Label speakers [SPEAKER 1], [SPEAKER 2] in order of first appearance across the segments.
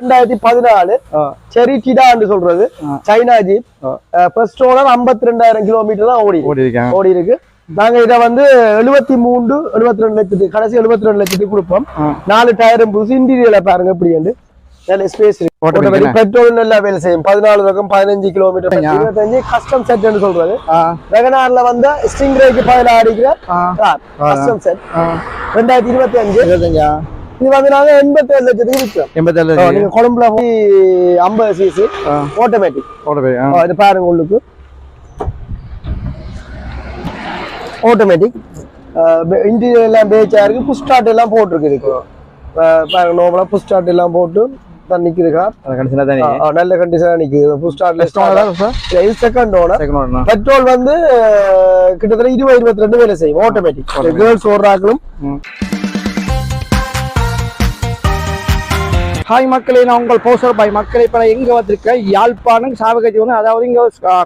[SPEAKER 1] ரெண்டாயிரத்தி பதினாலு செரி கிடான்னு சொல்றது. சைனா ஜீப் ஃபர்ஸ்ட் ஓனர் ஐம்பத்தி ரெண்டாயிரம் கிலோமீட்டர் தான் ஓடி.
[SPEAKER 2] ஓடி
[SPEAKER 1] இருக்கு நாங்க இத வந்து எழுபத்தி மூணு எழுபத்தி ரெண்டு லட்சத்துக்கு கடைசி எழுபத்தி ரெண்டு லட்சத்துக்கு கொடுப்போம். நாலு டயரும் புதுசு இன்டீரியர்ல பாருங்க உண்டு நல்ல ஸ்பேஸ் இருக்கு. பெட்ரோல் நல்லா வேலை செய்யும். பதினாலு ரகம் பதினஞ்சு கிலோமீட்டர். இருபத்தஞ்சு கஸ்டம் செட்னு சொல்றது. வெகனார்ல வந்தா ஸ்டிங்ரேக்கு பதினாறு அடிக்கிற
[SPEAKER 2] ஆ.
[SPEAKER 1] கார் கஸ்டம் செட் ரெண்டாயிரத்தி இருபத்தி அஞ்சு
[SPEAKER 2] இருபத்தஞ்சா?
[SPEAKER 1] இது வந்து நாங்க எண்பத்தி ஏழு லட்சத்துக்கு விற்கிறோம்
[SPEAKER 2] எண்பத்தேழு
[SPEAKER 1] ஆ, நீங்க கொழும்புல போய் ஐம்பது சிசி ஆட்டோமேட்டிக்
[SPEAKER 2] ஓட போய் ஆ.
[SPEAKER 1] இது பாருங்க உள்ளுக்கு. ஆட்டோமேட்டிக் இன்டீரியர் எல்லாம் பேச்சா இருக்கு. புஷ் ஸ்டார்ட் எல்லாம் போட்டிருக்கு இதுக்கு பாருங்க நோபலா புஷ் ஸ்டார்ட் எல்லாம் போட்டு தான் நிக்குது கார் நல்ல கண்டிஷனா நிக்குது. புஷ் ஸ்டார்ட்ல இது செகண்ட் ஓனர் பெட்ரோல் வந்து கிட்டத்தட்ட இருபது இருபத்தி ரெண்டு வேலை செய்யும். ஆட்டோமேட்டிக் கேர்ள்ஸ் ஓடுறாக்களும்
[SPEAKER 2] ஹாய் மக்களே நான் உங்கள் போஸ்டர் பாய் மக்களே இப்போ நான் எங்கே வந்திருக்கேன்? யாழ்ப்பாணம் சாவகஜி வந்து அதாவது இங்கே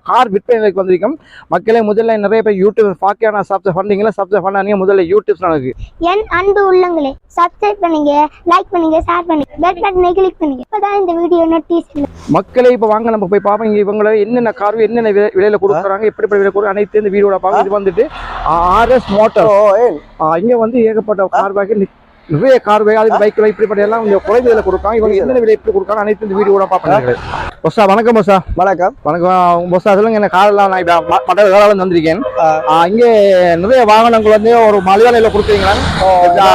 [SPEAKER 2] கார் விற்பனைக்கு வந்திருக்கோம் மக்களே முதல்ல நிறைய பேர் யூடியூப் பார்க்க நான் சப்ஸ்கிரைப் பண்ணுறீங்களா சப்ஸ்கிரைப் பண்ணாதீங்க முதல்ல யூடியூப் எனக்கு
[SPEAKER 3] என் அன்பு உள்ளங்களே சப்ஸ்கிரைப் பண்ணுங்க லைக் பண்ணுங்க ஷேர் பண்ணுங்க பெல் பட்டனை கிளிக் பண்ணுங்க. இப்பதான் இந்த வீடியோ நோட்டீஸ்
[SPEAKER 2] மக்களே இப்போ வாங்க நம்ம போய் பார்ப்போம். இங்கே இவங்களை என்னென்ன கார் என்னென்ன விலை விலையில கொடுக்குறாங்க எப்படி எப்படி விலை கொடுக்குறாங்க அனைத்து இந்த வீடியோட பார்க்க இது வந்துட்டு ஆர்எஸ் மோட்டார் இங்கே வந்து ஏகப்பட்ட கார் பேக்கு நிறைய கார் பேக் அது பைக் இப்படிப்பட்ட எல்லாம் இந்த குறைந்த விலை கொடுக்காங்க இவங்க என்னென்ன விலை எப்படி கொடுக்காங்க அனைத்து இந்த வீடியோட பார்ப்பேன். பொஸ்ஸா வணக்கம் பொஸ்ஸா
[SPEAKER 1] வணக்கம்.
[SPEAKER 2] வணக்கம். பொஸ்ஸா சொல்லுங்க என்ன காரெல்லாம் நான் இப்போ காரில் வந்திருக்கேன். இங்கே நிறைய வாகனங்கள் வந்து ஒரு மலையாளையில கொடுக்குறீங்களா?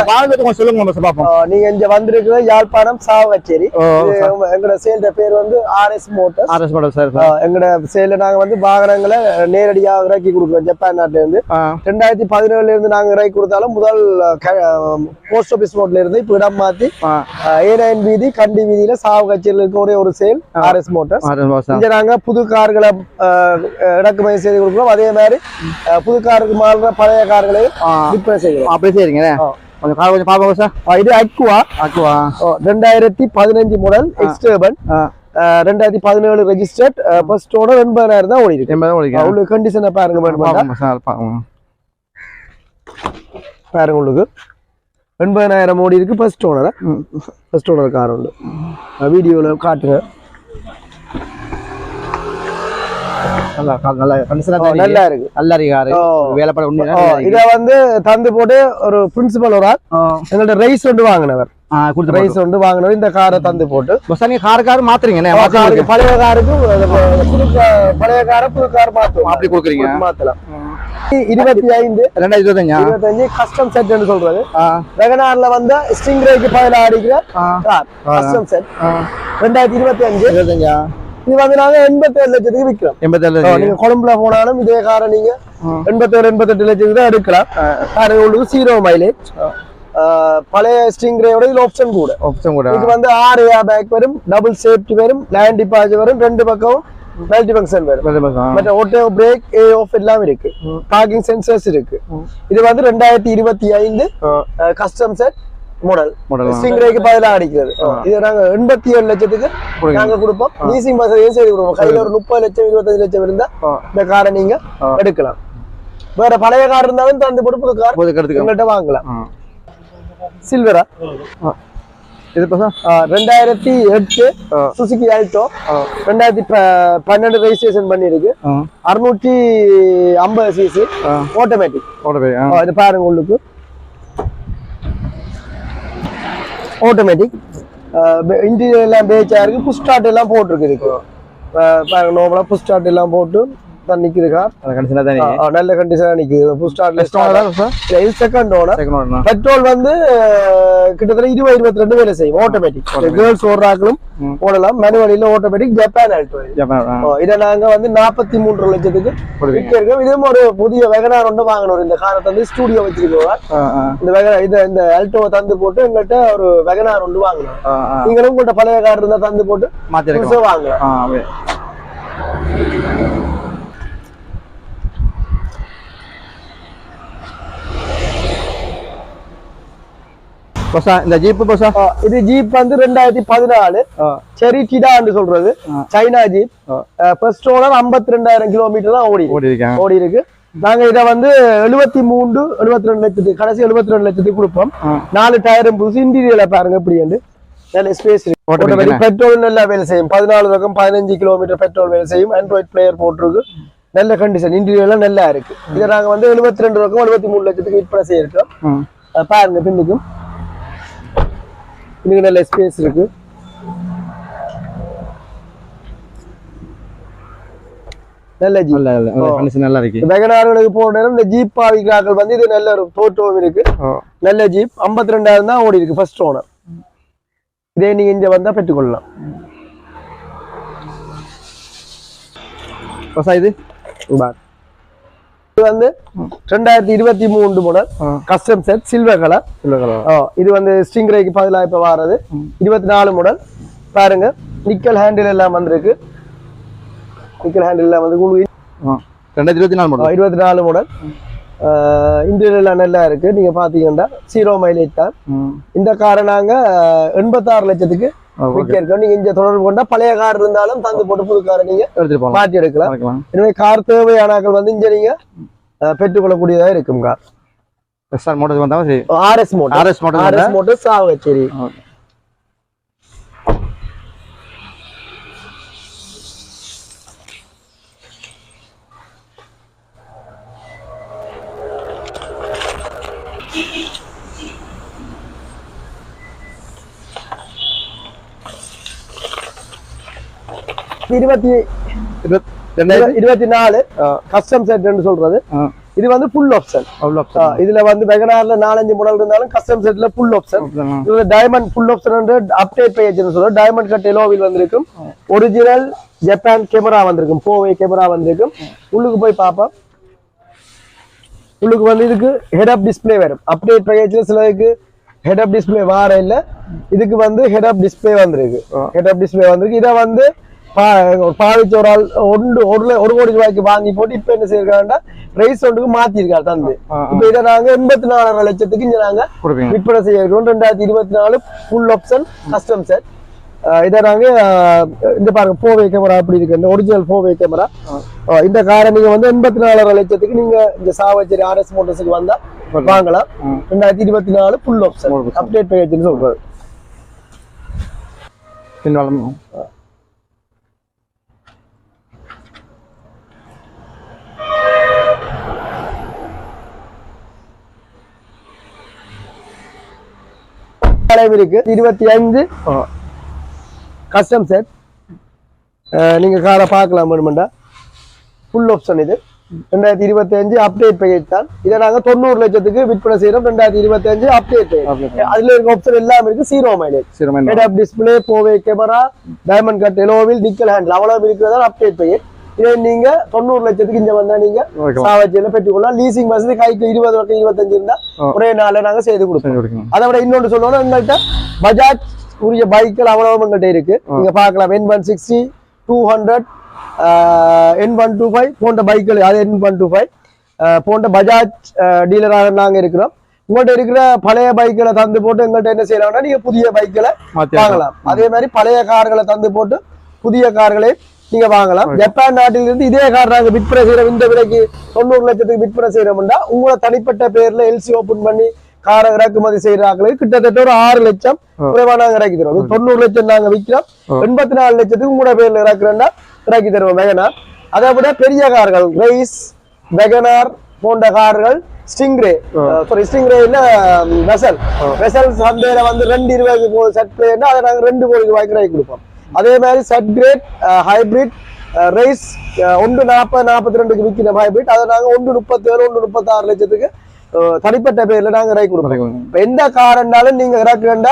[SPEAKER 2] வாகனத்தை கொஞ்சம் சொல்லுங்க பொஸ்ஸா பார்ப்போம்.
[SPEAKER 1] நீங்க இங்க வந்திருக்கிற யாழ்ப்பாணம் சாவச்சேரி எங்களோட சேல்ட பேர் வந்து RS motors
[SPEAKER 2] RS model sir
[SPEAKER 1] எங்களோட சேல்ல நாங்க வந்து வாகனங்களை நேரடியாக இறக்கி கொடுக்குறோம் ஜப்பான் நாட்டுல இருந்து.
[SPEAKER 2] ஆ.
[SPEAKER 1] ரெண்டாயிரத்தி பதினேழுல இருந்து நாங்க இறக்கி கொடுத்தாலும் முதல் போஸ்ட் ஆபீஸ் ரோட்ல இருந்து இப்ப இடம் மாத்தி ஏ நைன் வீதி கண்டி வீதியில சாவகச்சேரியில் இருக்க ஒரே ஒரு சேல் ஆர்எஸ்
[SPEAKER 2] மாடல்
[SPEAKER 1] இங்க நாங்க புது கார்களை இறக்குமதி செய்து கொடுக்குறோம். அதே மாதிரி புது காருக்கு மாறுற பழைய கார்களையும் விற்பனை செய்கிறோம்.
[SPEAKER 2] அப்படியே சரிங்க
[SPEAKER 1] ஆ.
[SPEAKER 2] கொஞ்சம் கார் கொஞ்சம் பார்ப்போம் சார்
[SPEAKER 1] அஹ், இது அக்வா
[SPEAKER 2] ஆக்குவா
[SPEAKER 1] ரெண்டாயிரத்தி பதினஞ்சு மாடல் எக்ஸ்டர்பன்
[SPEAKER 2] ஆ.
[SPEAKER 1] ரெண்டாயிரத்தி பதினேழு ரெஜிஸ்டர்ட் ஃபர்ஸ்ட் ஓனர் எண்பதாயிரம் தான் ஓடி இருக்கு.
[SPEAKER 2] எண்பது ஓடிக்கா?
[SPEAKER 1] உங்களுக்கு கண்டிஷனை பாருங்க உங்களுக்கு எண்பதாயிரம் ஓடி இருக்கு first owner. First owner car உண்டு. வீடியோல காட்டுங்க
[SPEAKER 2] நல்லா நல்லா கண்டிஷனாக
[SPEAKER 1] ஓ,
[SPEAKER 2] தான்
[SPEAKER 1] நல்லா இருக்கு.
[SPEAKER 2] நல்லா இருக்கு காரு.
[SPEAKER 1] ஓ.
[SPEAKER 2] வேலைப்பட உண்மை
[SPEAKER 1] ஓ, இத வந்து தந்து போட்டு ஒரு பிரின்சிபல் ஒரு ஆள். எங்கள்ட்ட ரைஸ் ஒன்று வாங்கினவர்.
[SPEAKER 2] கொடுத்து
[SPEAKER 1] ரைஸ் ஒன்று வாங்கினவர். இந்த காரை தந்து போட்டு.
[SPEAKER 2] நீங்க கார் கார் மாத்துறீங்க
[SPEAKER 1] காருக்கு பழைய காருக்கும் அது ப- புது கா- பழைய காரை புது கார் மாத்துவோம்.
[SPEAKER 2] அப்படி கொடுக்குறீங்க.
[SPEAKER 1] மாத்தலாம். இருபத்தி ஐந்து.
[SPEAKER 2] ரெண்டாயிரத்தி இருபத்தஞ்சா?
[SPEAKER 1] இருபத்தஞ்சு கஸ்டம் செட்னு சொல்றது. வெகனார்ல வந்தா ஸ்டிங்ரேக்கு பதிலா அடிக்கிற கஸ்டம் செட் ரெண்டாயிரத்தி இருபத்தி அஞ்சு
[SPEAKER 2] இருபத்தஞ்சா?
[SPEAKER 1] இது வந்து நாங்க எண்பத்தி ஏழு லட்சத்துக்கு விற்கிறோம்
[SPEAKER 2] எண்பத்தேழு
[SPEAKER 1] நீங்க கொழும்புல போனாலும் இதே காரை நீங்க எண்பத்தேழு எண்பத்தெட்டு லட்சத்துக்கு தான் எடுக்கலாம். கார் உங்களுக்கு ஜீரோ மைலேஜ் பழைய ஸ்டிங்ரேயோட இதுல ஆப்ஷன் கூட.
[SPEAKER 2] ஆப்ஷன் கூட.
[SPEAKER 1] இது வந்து ஆறு ஏர் பேக் வரும் டபுள் சேஃப்டி வரும் லேண்ட் வரும் ரெண்டு பக்கம் மல்டி ஃபங்க்ஷன் வரும். மற்ற ஓட்டோ பிரேக் ஏ ஆஃப் எல்லாம் இருக்கு பார்க்கிங் சென்சர்ஸ் இருக்கு இது வந்து ரெண்டாயிரத்தி இருபத்தி ஐந்து கஸ்டம் செட் மாடல். ஸ்டிங்ரேக்கு பதிலாக அடிக்கிறது இது நாங்க எண்பத்தி ஏழு லட்சத்துக்கு. நாங்க கொடுப்போம் லீசிங் வசதியும் செய்து கொடுப்போம் கையில ஒரு முப்பது லட்சம் இருபத்தஞ்சு லட்சம் இருந்தா. இந்த காரை நீங்க. எடுக்கலாம் வேற பழைய கார் இருந்தாலும் தந்து போட்டு புது கார் எங்கள்கிட்ட வாங்கலாம். சில்வரா
[SPEAKER 2] இது
[SPEAKER 1] ரெண்டாயிரத்தி எட்டு. Suzuki Alto. ரெண்டாயிரத்தி ப- பன்னெண்டு ரெஜிஸ்ட்ரேஷன் பண்ணிருக்கு அறுநூற்றி ஐம்பது சிசி. ஆட்டோமேட்டிக்
[SPEAKER 2] ஓட போய் ஆ.
[SPEAKER 1] இது பாருங்க உங்களுக்கு. ஆட்டோமேட்டிக் இன்டீரியர் எல்லாம் பேச்சா இருக்கு புஷ் ஸ்டார்ட் எல்லாம் போட்டிருக்கு இதுக்கு. பாருங்க நோபலா புஷ் ஸ்டார்ட் எல்லாம் போட்டு தான் நிக்குது கார்
[SPEAKER 2] அது கண்டிஷனாக தானே
[SPEAKER 1] நல்ல கண்டிஷனா நிக்குது. புஷ் ஸ்டார்ட்ல இது செகண்ட் ஓனர் பெட்ரோல் வந்து கிட்டத்தட்ட இருபது இருபத்தி ரெண்டு வேலை செய்யும் ஆட்டோமேட்டிக் கேர்ள்ஸ் ஓடுறாக்களும். ஓடலாம். மேனுவலில ஆட்டோமேட்டிக் ஜப்பான் ஆல்டோ இதை நாங்க வந்து நாற்பத்தி மூன்று லட்சத்துக்கு இருக்கோம். இதுவும் ஒரு புதிய வெகனார் ஒன்று வாங்கணும். இந்த காரை தந்து ஸ்டூடியோ வச்சிருக்கோம் இந்த வெகனார் இந்த இந்த ஆல்டோவை தந்து போட்டு எங்கள்கிட்ட ஒரு வெகனார் ஒன்று வாங்கணும். நீங்களும் உங்கள்கிட்ட பழைய கார் இருந்தா தந்து போட்டு புதுசா வாங்கலாம்.
[SPEAKER 2] இந்த ஜீப்பு பஸ்ஸா
[SPEAKER 1] ஆ, இது ஜீப் வந்து ரெண்டாயிரத்தி பதினாலு. செரி கிடான்னு சொல்றது. China jeep. ஃபர்ஸ்ட் ஓனர் ஐம்பத்தி ரெண்டாயிரம் கிலோமீட்டர் தான் ஓடி.
[SPEAKER 2] ஓடி
[SPEAKER 1] இருக்கு நாங்க இத வந்து எழுபத்தி மூணு எழுபத்தி ரெண்டு லட்சத்துக்கு கடைசி எழுபத்தி ரெண்டு லட்சத்துக்கு கொடுப்போம். நாலு டயரும் புதுசு. இன்டீரியர்ல பாருங்க வந்து. நல்ல ஸ்பேஸ் இருக்கு? பெட்ரோல் நல்லா வேலை செய்யும். பதினாலு ரகம் பதினஞ்சு கிலோமீட்டர் பெட்ரோல் வேலை செய்யும். ஆண்ட்ராய்ட் பிளேயர் போட்டிருக்கு. நல்ல கண்டிஷன் இன்டீரியர்லாம் நல்லா இருக்கு. இதை நாங்க வந்து எழுபத்தி ரெண்டு ரகம் எழுபத்தி மூணு லட்சத்துக்கு விற்பனை செய்யிருக்கோம் பாருங்க பின்னுக்கும். இன்னும் நல்ல ஸ்பேஸ் இருக்கு. நல்ல ஜீப்
[SPEAKER 2] நல்ல நல்ல கண்டிஷன் நல்லா இருக்கு.
[SPEAKER 1] வெகனார்களுக்கு போன நேரம் இந்த ஜீப் பாவிக்கிறார்கள் வந்து இது நல்ல ஒரு தோற்றமும் இருக்கு. நல்ல ஜீப் ஐம்பத்தி ரெண்டாயிரம் தான் ஓடி இருக்கு ஃபர்ஸ்ட் ஓனர் இதே நீங்க இங்க வந்தா பெற்றுக்கொள்ளலாம்.
[SPEAKER 2] இது?
[SPEAKER 1] இது வந்து ரெண்டாயிரத்தி இருபத்தி மூன்று model. Custom set silver colour
[SPEAKER 2] silver colour
[SPEAKER 1] இது வந்து ஸ்டிங் ரேக்கு பதிலாக இப்ப வாரது. இருபத்தி நாலு மாடல் பாருங்க நிக்கல் ஹேண்டில் எல்லாம் வந்திருக்கு. நிக்கல் ஹேண்டில் எல்லாம் வந்து
[SPEAKER 2] ரெண்டாயிரத்தி இருபத்தி நாலு மாடல்
[SPEAKER 1] இருபத்தி நாலு மாடல் இன்டீரியர் எல்லாம் நல்லா இருக்கு. நீங்க பாத்தீங்கன்னா ஜீரோ மைலேஜ் தான். இந்த காரை நாங்க எண்பத்தாறு லட்சத்துக்கு இருக்கோம் நீங்க இங்க தொடர்பு கொண்டா பழைய கார் இருந்தாலும் தந்து போட்டு புது காரை நீங்க மாற்றி எடுக்கலாம். எனவே கார் தேவையானாக்கள் வந்து இங்க நீங்க அஹ், பெற்றுக்கொள்ளக்கூடியதா இருக்கும் car RS motor
[SPEAKER 2] RS motors
[SPEAKER 1] RS motor Chavakachcheri இருபத்தி இருபத்தி நாலு கஸ்டம் செட்னு சொல்றது. இது வந்து ஃபுல் ஆப்ஷன் இதுல வந்து வெகனார்ல நாலஞ்சு மாடல் இருந்தாலும் கஸ்டம் செட்ல ஃபுல் ஆப்ஷன் இதுல டைமண்ட் ஃபுல் ஆப்ஷன் அப்டேட் பேஜ்னு சொல்றோம் டைமண்ட் கட் எலோவில் வந்திருக்கும். ஒரிஜினல் ஜப்பான் கேமரா வந்திருக்கும். போவே கேமரா வந்திருக்கும். உள்ளுக்கு போய் பார்ப்போம். உள்ளுக்கு வந்து இதுக்கு ஹெட் அப் டிஸ்ப்ளே வரும். அப்டேட் பேக்கேஜ்ல சிலருக்கு ஹெட் அப் டிஸ்ப்ளே வார இல்ல. இதுக்கு வந்து ஹெட் அப் டிஸ்ப்ளே வந்திருக்கு. ஹெட் அப் டிஸ்ப்ளே வந்திருக்கு. இதை வந்து ஒரு பாவிச்ச ஒரு ஆள் ஒன்று ஒரு ஒரு கோடி ரூபாய்க்கு வாங்கி போட்டு இப்ப என்ன செய்யறாங்கன்னா ரைஸ் ஒன்றுக்கு மாத்திருக்காரு தந்து. இப்ப இதை நாங்க எண்பத்தி நாலாயிரம் லட்சத்துக்கு இங்க நாங்க விற்பனை செய்ய இருக்கிறோம் ரெண்டாயிரத்தி இருபத்தி நாலு ஃபுல் ஆப்ஷன் கஸ்டம் செட் இதை நாங்க இந்த பாருங்க போவே கேமரா அப்படி இருக்கு. இந்த ஒரிஜினல் போவே கேமரா இந்த காரை நீங்க வந்து எண்பத்தி நாலாயிரம் லட்சத்துக்கு நீங்க இந்த சாவச்சேரி ஆர்எஸ் மோட்டர்ஸுக்கு வந்தா வாங்கலாம். ரெண்டாயிரத்தி இருபத்தி நாலு ஃபுல் ஆப்ஷன். அப்டேட் பேக்கேஜ்னு சொல்றது.
[SPEAKER 2] பின்வாலம்.
[SPEAKER 1] அளவு இருக்கு. இருபத்தி அஞ்சு கஸ்டம் செட் நீங்க காரை பார்க்கலாம் வேணுமெண்டா. ஃபுல் ஆப்ஷன் இது. ரெண்டாயிரத்தி இருபத்தி அஞ்சு அப்டேட் பேக்கேஜ் தான். இதை நாங்க தொண்ணூறு லட்சத்துக்கு விற்பனை செய்யறோம் ரெண்டாயிரத்தி இருபத்தி அஞ்சு அப்டேட் அதுல இருக்க ஆப்ஷன் எல்லாம் இருக்கு. ஜீரோ மைலேஜ் டிஸ்பிளே போவே கேமரா டைமண்ட் கட் எலோவில் நிக்கல் ஹேண்டில் அவ்வளவு இருக்கிறதா அப்டேட் பேக்கேஜ் இதை நீங்க தொண்ணூறு லட்சத்துக்கு இங்க வந்தா நீங்க சாவச்சியில பெற்றுக்கொள்ளலாம். லீசிங் வசதி கைக்கு இருபது லட்சம் இருபத்தஞ்சு இருந்தா. ஒரே நாள்ல நாங்க செய்து கொடுப்போம். அதை விட இன்னொன்று சொல்லணும் எங்கள்கிட்ட பஜாஜ் உரிய பைக்கள் அவ்வளவு எங்கள்கிட்ட இருக்கு. நீங்க பார்க்கலாம் N one sixty two hundred N one two five போன்ற பைக்கள் அது என் ஒன் டூ ஃபைவ் போன்ற பஜாஜ் டீலராக நாங்க இருக்கிறோம். உங்கள்கிட்ட இருக்கிற பழைய பைக்களை தந்து போட்டு எங்கள்கிட்ட என்ன செய்யலாம்னா நீங்க புதிய பைக்களை வாங்கலாம். அதே மாதிரி பழைய கார்களை தந்து போட்டு புதிய கார்களை நீங்க வாங்கலாம். ஜப்பான் நாட்டில் இருந்து இதே கார் நாங்க விற்பனை செய்யறோம் இந்த விலைக்கு தொண்ணூறு லட்சத்துக்கு விற்பனை செய்யறோம்னா உங்களோட தனிப்பட்ட பேர்ல எல்சி ஓபன் பண்ணி காரை இறக்குமதி செய்யறாங்களுக்கு கிட்டத்தட்ட ஒரு ஆறு லட்சம் குறைவா நாங்க இறக்கி தருவோம் தொண்ணூறு லட்சம் நாங்க விற்கிறோம் எண்பத்தி நாலு லட்சத்துக்கு உங்களோட பேர்ல இறக்குறோம்னா இறக்கி தருவோம். வெகனார் அதை விட பெரிய கார்கள் ரைஸ் வெகனார் போன்ற கார்கள் ஸ்டிங்ரே சாரி ஸ்டிங்ரே இல்ல வெசல் வெசல் சந்தையில வந்து ரெண்டு இருபது போகுது செட் அதை நாங்க ரெண்டு கோடி ரூபாய்க்கு இறக்கி கொடுப்போம். அதே மாதிரி செட் கிரேட் ஹைபிரிட் ரைஸ் ஒன்று நாற்பது நாற்பத்தி ரெண்டுக்கு விற்கிற ஹைபிரிட் அதை நாங்க ஒன்று முப்பத்தேழு ஒன்று முப்பத்தாறு லட்சத்துக்கு அஹ், தனிப்பட்ட பேர்ல நாங்க இறக்கி கொடுப்போம். இப்ப எந்த கார் இருந்தாலும் நீங்க இறக்குறா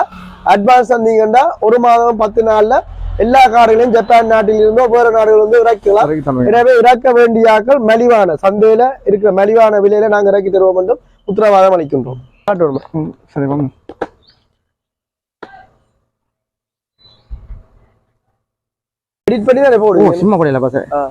[SPEAKER 1] அட்வான்ஸ் தந்தீங்கன்னா ஒரு மாதம் பத்து நாள்ல எல்லா கார்களையும் ஜப்பான் நாட்டில் இருந்தோ வேற நாடுகள் வந்து இறக்கலாம் எனவே இறக்க வேண்டிய ஆட்கள் மலிவான சந்தையில இருக்கிற மலிவான விலையில நாங்க இறக்கி தருவோம் என்றும் உத்தரவாதம் அளிக்கின்றோம் காட்டுவோம்.
[SPEAKER 2] ம், சரி வாங்க
[SPEAKER 1] எடிட் பண்ணி தான் போடுவோம்
[SPEAKER 2] சும்மா கூட இல்லை பஸ்
[SPEAKER 1] ஆ.